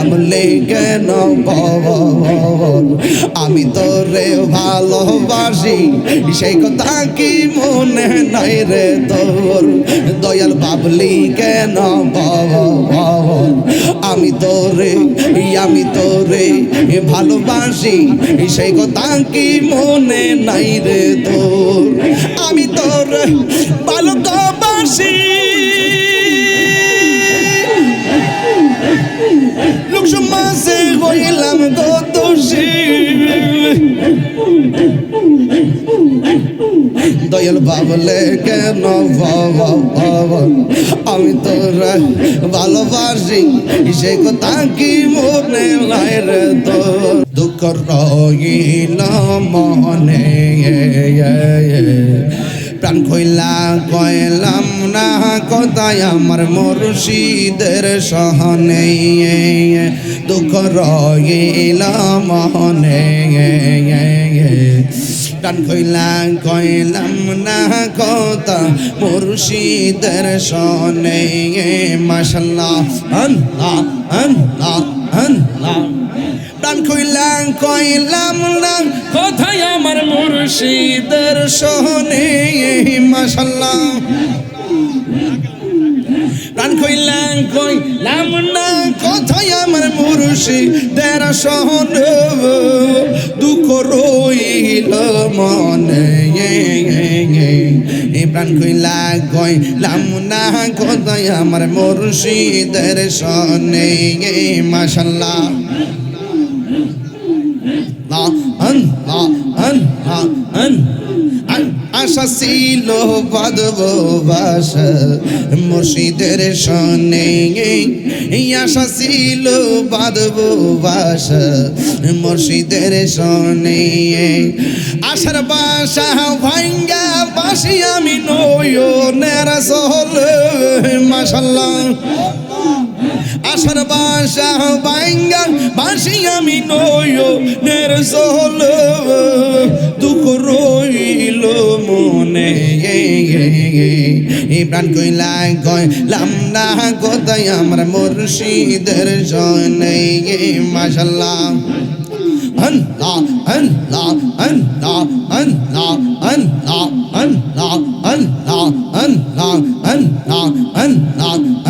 ভাবলে কেন আমি তোরে ভালোবাসি, সেই কথা কি মনে নাই রে তোর? দয়াল ভাবলি কেন বল আমি তোরে আমি তোরে ভালোবাসি, সেই কথা কি মনে নাই রে তোর? আমি তোর ভালোবাসি। লোক হইলাম তো দোষী। দয়াল বাবলে কেন আমি তোর ভালোবাসি, সে কথা কি মনে নাই রে তোর? দুঃখ রইল মনে প্রাণ কইলা কয়লাম না কথায় আমার মুর্শিদের সহনে। দুঃখ রইল মনে প্রাণ কইলা, কইলাম না কথা মুর্শিদের সনে মাশাল্লাহ, আল্লাহ আল্লাহ আল্লাহ। প্রাণ কইলাম কইলাম না কোথায় আমার মুর্শিদ মুর্শিদের সহনে, মাশাল্লাহ। প্রাণ কইলাম কইলাম না কথায় আমার মুর্শিদের সহনে, দুঃখ রইল মনে। প্রাণ কইলা কইলাম না কথায় আমার মুর্শিদের সনে মাশাল্লাহ। মুর্শিদের সনে আশা ছিল বাদব মুর্শিদের সনে আশার বাসা ভাঙ্গা বাসি আমি নয়নের সহল, মাশাল্লাহ। আশার বাসা বাইঙ্গা বাসি আমি নয় নের সোল দুঃখ রইল মনে প্রাণ কইলা কইলাম না কোথায় আমার মুর্শিদের জনে মাশাল্লাহ আল্লাহ আল্লাহ আল্লাহ আল্লাহ আল্লাহ আল্লাহ আল্লাহ আল্লাহ আল্লাহ আল্লাহ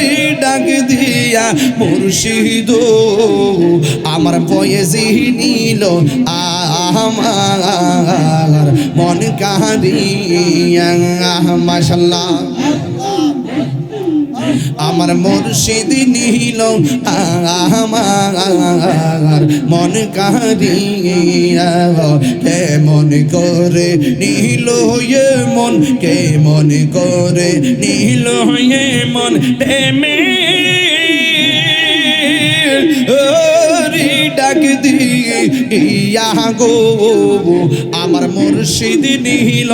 রি ডাক দিয়া মুর্শিদ আমার বয়সি নিল আমার মন কাহারিয়া মাশাল্লাহ আমার মুর্শিদ হিল আমার মন কাহিয়া কে মন করে নীল হয়ে মন কে মন করে নিল হয়ে মন প্রেমে দিয়ে, ইয়া গো, আমার মুর্শিদ নিল,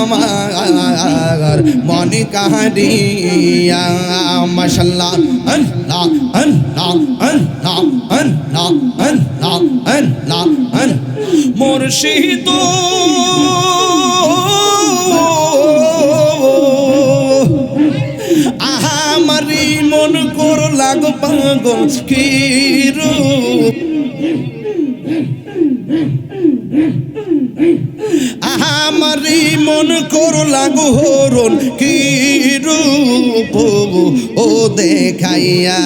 আমার মন কাহারিয়া মাশাল্লাহ, আল্লাহ আল্লাহ আল্লাহ আল্লাহ আল্লাহ আল্লাহ মুর্শিদ আমারি মন কর লাগ পাগল কি রূপ? আমারি মন কর লাগু হরণ কি রূপ? ও দেখাইয়া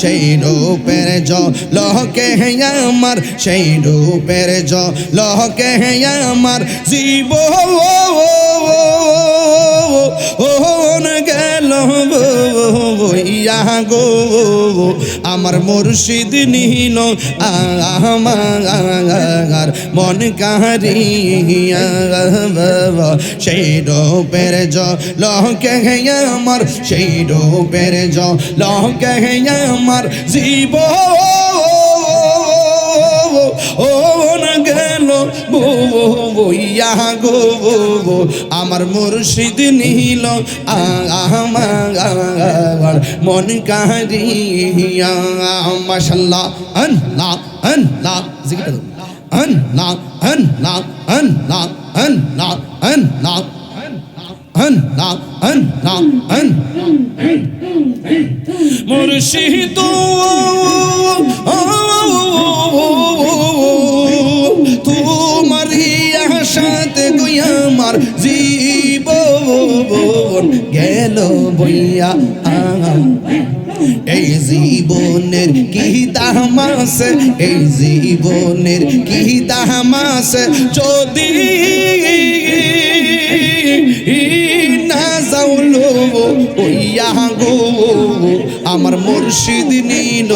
সেই রূপের জ লহকে আমার, সেই রূপের জ লহকে আমার জীব। ইয়া গো আমার মুর্শিদ নিল আমার মন কাহারিয়া সেই রূপের জ লহকে আমার সেই রূপের জ লহকে আমার জীব গেল বইয়া গো আমার মুর্শিদ নীল আমার মন কাহিয়া মাশাল্লাহ আল্লাহ আল্লাহ জিকির আল্লাহ আল্লাহ আল্লাহ আল্লাহ আল্লাহ মুর্শিদ জীবন গেল বইয়া। এই জীবনের কি আছে? এই জীবনের কি আছে? যদি না যাওলো ওইয়া গো। আমার মুর্শিদ নীল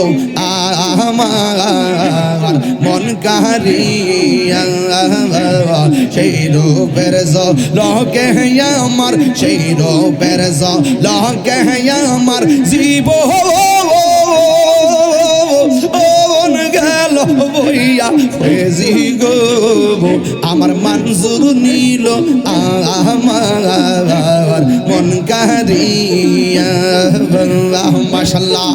আমার মন কারিয়া সেই রূপের লকে আমার, সেই রূপের লকে আমার জীব গেল বইয়া ফেজি গো আমার মঞ্জুর নীল আমার মন কারিয়া মাশাল্লাহ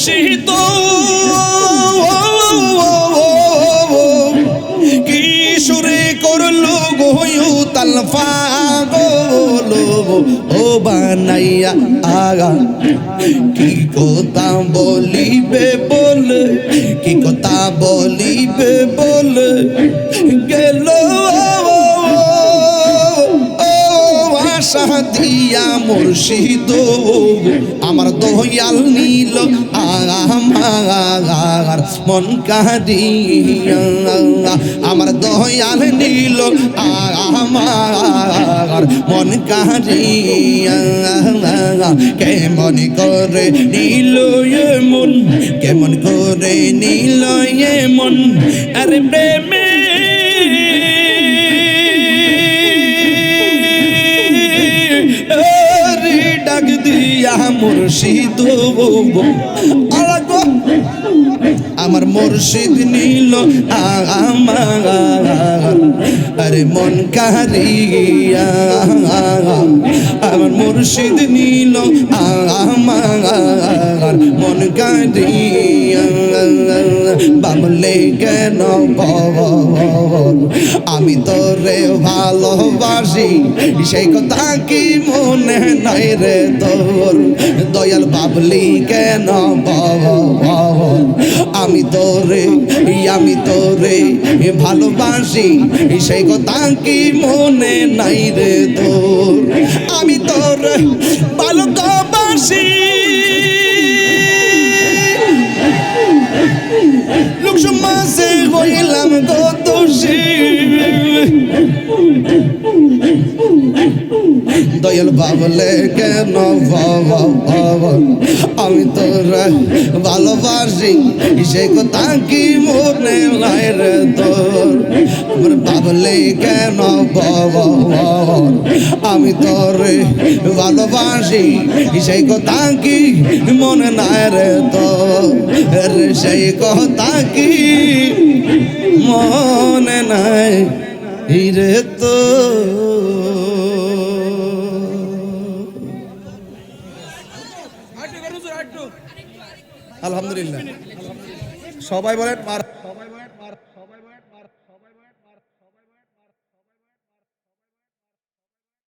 মুর্শিদ। কি সুরে করল গোয়ু তালফা গোলো ও বানাইয়া আগা। কি কথা বলিবে বলে? কি কথা বলিবে বলে? গেল আশা দিয়া মুর্শিদ। আমার দয়াল নীল আমার মন কাহিয়া আমার দয়াল নীল আমার মন কাহিয়া কেমন করে নীল মন, কেমন করে নীল মন। আরে প্রেমে দিয়া মুর্শিদ আলাগো আমার মুর্শিদ নীল আমার আরে মন কারিয়া। আমার মুর্শিদ নীল আমার মন কারিয়া। বামলে কেন আমি তোরে ভালোবাসি, সেই কথা কি মনে নাই রে তোর? দয়াল বাবলি কেন বল আমি তোরে আমি তোরে ভালোবাসি। সেই কথা কি মনে নাই রে তোর? আমি তোরে ভালোবাসি। লোক সমাজে হইলাম কত দয়াল বাবলে কেন আমি তোর ভালোবাসি, সে কথা কি মনে নাই রে তোর? আমার বাবলে কেন আমি তোর ভালোবাসি সেই কথা কি মনে নাই রে তোর? সেই কথা কি মনে নাই? রে তো। আলহামদুলিল্লাহ। সবাই বলেন মার